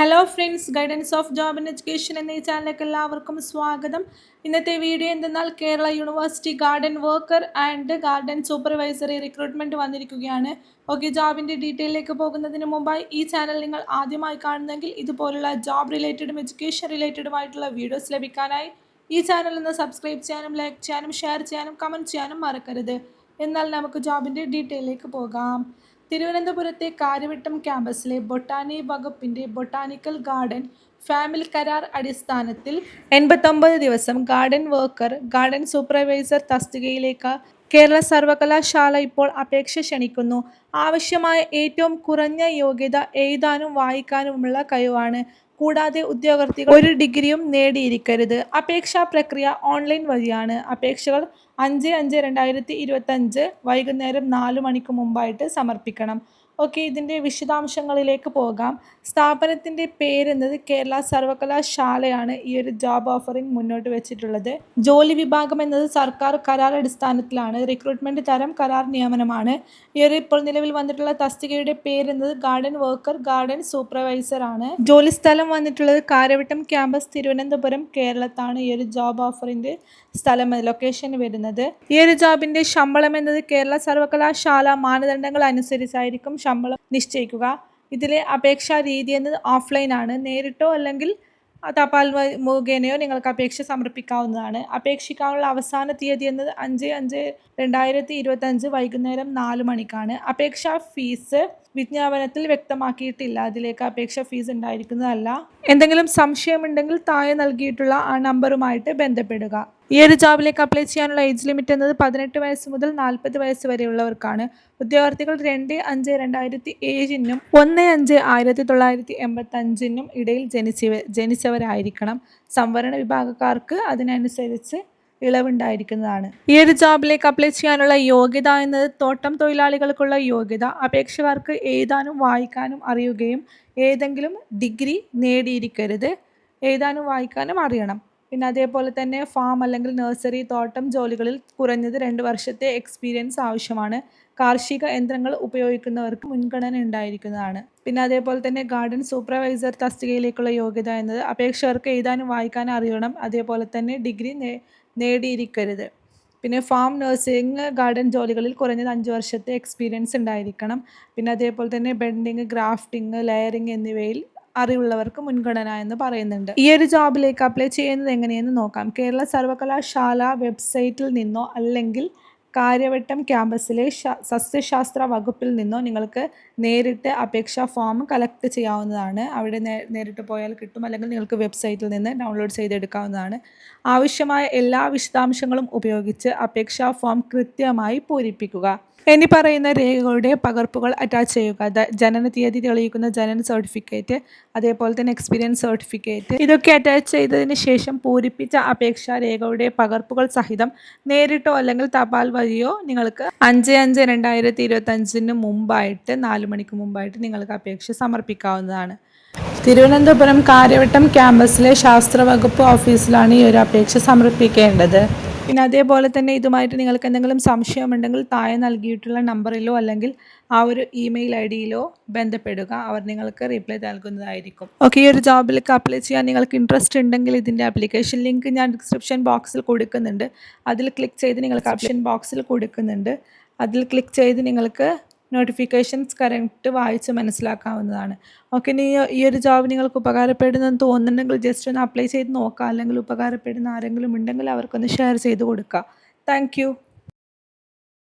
Hello friends guidance of job and education എന്ന ഈ ചാനലിലേക്ക് എല്ലാവർക്കും സ്വാഗതം. ഇന്നത്തെ വീഡിയോ എന്തെന്നാൽ Kerala university garden worker and garden supervisory recruitment വന്നിരിക്കുകയാണ്. ഓക്കെ ജോബിന്റെ ഡീറ്റെയിലേക്ക് പോകുന്നതിന് മുമ്പായി ഈ ചാനൽ നിങ്ങൾ ആദ്യമായി കാണുന്നെങ്കിൽ ഇതുപോലുള്ള ജോബ് റിലേറ്റഡും എഡ്യൂക്കേഷൻ റിലേറ്റഡുമായിട്ടുള്ള വീഡിയോസ് ലഭിക്കാനായി ഈ ചാനൽ ഒന്ന് സബ്സ്ക്രൈബ് ചെയ്യാനും ലൈക്ക് ചെയ്യാനും ഷെയർ ചെയ്യാനും കമന്റ് ചെയ്യാനും മറക്കരുത്. എന്നാൽ നമുക്ക് ജോബിന്റെ ഡീറ്റെയിലേക്ക് പോകാം. തിരുവനന്തപുരത്തെ കാര്യവട്ടം ക്യാമ്പസിലെ ബൊട്ടാനി വകുപ്പിന്റെ ബൊട്ടാനിക്കൽ ഗാർഡൻ ഫാമിലി കരാർ അടിസ്ഥാനത്തിൽ എൺപത്തൊമ്പത് ദിവസം ഗാർഡൻ വർക്കർ ഗാർഡൻ സൂപ്പർവൈസർ തസ്തികയിലേക്ക് കേരള സർവകലാശാല ഇപ്പോൾ അപേക്ഷ ക്ഷണിക്കുന്നു. ആവശ്യമായ ഏറ്റവും കുറഞ്ഞ യോഗ്യത എഴുതാനും വായിക്കാനുമുള്ള കഴിവാണ്. കൂടാതെ ഉദ്യോഗാർത്ഥികൾ ഒരു ഡിഗ്രിയും നേടിയിരിക്കരുത്. അപേക്ഷാ പ്രക്രിയ ഓൺലൈൻ വഴിയാണ്. അപേക്ഷകൾ അഞ്ച് അഞ്ച് രണ്ടായിരത്തി ഇരുപത്തഞ്ച് വൈകുന്നേരം നാല് മണിക്ക് മുമ്പായിട്ട് സമർപ്പിക്കണം. ഓക്കെ ഇതിന്റെ വിശദാംശങ്ങളിലേക്ക് പോകാം. സ്ഥാപനത്തിന്റെ പേരെന്നത് കേരള സർവകലാശാലയാണ് ഈ ഒരു ജോബ് ഓഫറിംഗ് മുന്നോട്ട് വെച്ചിട്ടുള്ളത്. ജോലി വിഭാഗം എന്നത് സർക്കാർ കരാർ അടിസ്ഥാനത്തിലാണ്. റിക്രൂട്ട്മെന്റ് തരം കരാർ നിയമനമാണ്. ഈ ഒരു ഇപ്പോൾ നിലവിൽ വന്നിട്ടുള്ള തസ്തികയുടെ പേരെന്നത് ഗാർഡൻ വർക്കർ ഗാർഡൻ സൂപ്പർവൈസർ ആണ്. ജോലി സ്ഥലം വന്നിട്ടുള്ളത് കാരവട്ടം ക്യാമ്പസ് തിരുവനന്തപുരം കേരളത്താണ് ഈ ഒരു ജോബ് ഓഫറിന്റെ സ്ഥലം ലൊക്കേഷൻ വരുന്നത്. ഈ ഒരു ജോബിന്റെ ശമ്പളം എന്നത് കേരള സർവകലാശാല മാനദണ്ഡങ്ങൾ അനുസരിച്ചായിരിക്കും ശമ്പളം നിശ്ചയിക്കുക. ഇതിലെ അപേക്ഷാ രീതി എന്നത് ഓഫ്ലൈൻ ആണ്. നേരിട്ടോ അല്ലെങ്കിൽ തപാൽ മുഖേനയോ നിങ്ങൾക്ക് അപേക്ഷ സമർപ്പിക്കാവുന്നതാണ്. അപേക്ഷിക്കാനുള്ള അവസാന തീയതി എന്നത് അഞ്ച് അഞ്ച് രണ്ടായിരത്തി ഇരുപത്തഞ്ച് വൈകുന്നേരം നാല് മണിക്കാണ്. അപേക്ഷാ ഫീസ് വിജ്ഞാപനത്തിൽ വ്യക്തമാക്കിയിട്ടില്ല. അതിലേക്ക് അപേക്ഷാ ഫീസ് ഉണ്ടായിരിക്കുന്നതല്ല. എന്തെങ്കിലും സംശയമുണ്ടെങ്കിൽ താഴെ നൽകിയിട്ടുള്ള ആ നമ്പറുമായിട്ട് ബന്ധപ്പെടുക. ഈ ഒരു ജോബിലേക്ക് അപ്ലൈ ചെയ്യാനുള്ള ഏജ് ലിമിറ്റ് എന്നത് പതിനെട്ട് വയസ്സ് മുതൽ നാൽപ്പത് വയസ്സ് വരെയുള്ളവർക്കാണ്. ഉദ്യോഗാർത്ഥികൾ രണ്ട് അഞ്ച് രണ്ടായിരത്തി ഏഴിനും ഒന്ന് അഞ്ച് ആയിരത്തി തൊള്ളായിരത്തി എൺപത്തി അഞ്ചിനും ഇടയിൽ ജനിച്ചവ ജനിച്ചവരായിരിക്കണം. സംവരണ വിഭാഗക്കാർക്ക് അതിനനുസരിച്ച് ഇളവുണ്ടായിരിക്കുന്നതാണ്. ഈ ഒരു ജോബിലേക്ക് അപ്ലൈ ചെയ്യാനുള്ള യോഗ്യത എന്നത് തോട്ടം തൊഴിലാളികൾക്കുള്ള യോഗ്യത. അപേക്ഷകർക്ക് എഴുതാനും വായിക്കാനും അറിയുകയും ഏതെങ്കിലും ഡിഗ്രി നേടിയിരിക്കരുത്. എഴുതാനും വായിക്കാനും അറിയണം. പിന്നെ അതേപോലെ തന്നെ ഫാം അല്ലെങ്കിൽ നഴ്സറി തോട്ടം ജോലികളിൽ കുറഞ്ഞത് രണ്ട് വർഷത്തെ എക്സ്പീരിയൻസ് ആവശ്യമാണ്. കാർഷിക യന്ത്രങ്ങൾ ഉപയോഗിക്കുന്നവർക്ക് മുൻഗണന ഉണ്ടായിരിക്കുന്നതാണ്. പിന്നെ അതേപോലെ തന്നെ ഗാർഡൻ സൂപ്പർവൈസർ തസ്തികയിലേക്കുള്ള യോഗ്യത എന്നത് അപേക്ഷകർക്ക് എഴുതാനും വായിക്കാനും അറിയണം. അതേപോലെ തന്നെ ഡിഗ്രി നേടിയിരിക്കരുത്. പിന്നെ ഫാം നഴ്സിംഗ് ഗാർഡൻ ജോലികളിൽ കുറഞ്ഞത് അഞ്ച് വർഷത്തെ എക്സ്പീരിയൻസ് ഉണ്ടായിരിക്കണം. പിന്നെ അതേപോലെ തന്നെ ബെൻഡിങ് ഗ്രാഫ്റ്റിംഗ് ലെയറിംഗ് എന്നിവയിൽ അറിവുള്ളവർക്ക് മുൻഗണന എന്ന് പറയുന്നുണ്ട്. ഈ ഒരു ജോബിലേക്ക് അപ്ലൈ ചെയ്യുന്നത് എങ്ങനെയെന്ന് നോക്കാം. കേരള സർവകലാശാല വെബ്സൈറ്റിൽ നിന്നോ അല്ലെങ്കിൽ കാര്യവട്ടം ക്യാമ്പസിലെ സസ്യശാസ്ത്ര വകുപ്പിൽ നിന്നോ നിങ്ങൾക്ക് നേരിട്ട് അപേക്ഷാ ഫോം കളക്ട് ചെയ്യാവുന്നതാണ്. അവിടെ നേരിട്ട് പോയാൽ കിട്ടും. അല്ലെങ്കിൽ നിങ്ങൾക്ക് വെബ്സൈറ്റിൽ നിന്ന് ഡൗൺലോഡ് ചെയ്തെടുക്കാവുന്നതാണ്. ആവശ്യമായ എല്ലാ വിശദാംശങ്ങളും ഉപയോഗിച്ച് അപേക്ഷാ ഫോം കൃത്യമായി പൂരിപ്പിക്കുക. ഇനി പറയുന്ന രേഖകളുടെ പകർപ്പുകൾ അറ്റാച്ച് ചെയ്യുക. ജനന തീയതി തെളിയിക്കുന്ന ജനന സർട്ടിഫിക്കറ്റ് അതേപോലെ തന്നെ എക്സ്പീരിയൻസ് സർട്ടിഫിക്കറ്റ് ഇതൊക്കെ അറ്റാച്ച് ചെയ്തതിന് ശേഷം പൂരിപ്പിച്ച അപേക്ഷാ രേഖകളുടെ പകർപ്പുകൾ സഹിതം നേരിട്ടോ അല്ലെങ്കിൽ തപാൽ വഴിയോ നിങ്ങൾക്ക് അഞ്ച് അഞ്ച് രണ്ടായിരത്തി ഇരുപത്തഞ്ചിന് മുമ്പായിട്ട് നാല് മണിക്ക് മുമ്പായിട്ട് നിങ്ങൾക്ക് അപേക്ഷ സമർപ്പിക്കാവുന്നതാണ്. തിരുവനന്തപുരം കാര്യവട്ടം ക്യാമ്പസിലെ ശാസ്ത്ര വകുപ്പ് ഓഫീസിലാണ് ഈ ഒരു അപേക്ഷ സമർപ്പിക്കേണ്ടത്. പിന്നെ അതേപോലെ തന്നെ ഇതുമായിട്ട് നിങ്ങൾക്ക് എന്തെങ്കിലും സംശയമുണ്ടെങ്കിൽ താഴെ നൽകിയിട്ടുള്ള നമ്പറിലോ അല്ലെങ്കിൽ ആ ഒരു ഇമെയിൽ ഐ ഡിയിലോ ബന്ധപ്പെടുക. അവർ നിങ്ങൾക്ക് റിപ്ലൈ നൽകുന്നതായിരിക്കും. ഓക്കെ ഈ ഒരു ജോബിലേക്ക് അപ്ലൈ ചെയ്യാൻ നിങ്ങൾക്ക് ഇൻട്രസ്റ്റ് ഉണ്ടെങ്കിൽ ഇതിന്റെ അപ്ലിക്കേഷൻ ലിങ്ക് ഞാൻ ഡിസ്ക്രിപ്ഷൻ ബോക്സിൽ കൊടുക്കുന്നുണ്ട്. അതിൽ ക്ലിക്ക് ചെയ്ത് നിങ്ങൾക്ക് ആപ്ലിക്കേഷൻ ബോക്സിൽ കൊടുക്കുന്നുണ്ട്. അതിൽ ക്ലിക്ക് ചെയ്ത് നിങ്ങൾക്ക് നോട്ടിഫിക്കേഷൻസ് കറക്റ്റ് വായിച്ച് മനസ്സിലാക്കാവുന്നതാണ്. ഓക്കെ ഇനി ഈ ഒരു ജോബ് നിങ്ങൾക്ക് ഉപകാരപ്പെടുന്നെന്ന് തോന്നുന്നുണ്ടെങ്കിൽ ജസ്റ്റ് ഒന്ന് അപ്ലൈ ചെയ്ത് നോക്കുക അല്ലെങ്കിൽ ഉപകാരപ്പെടുന്ന ആരെങ്കിലും ഉണ്ടെങ്കിൽ അവർക്കൊന്ന് ഷെയർ ചെയ്ത് കൊടുക്കുക താങ്ക്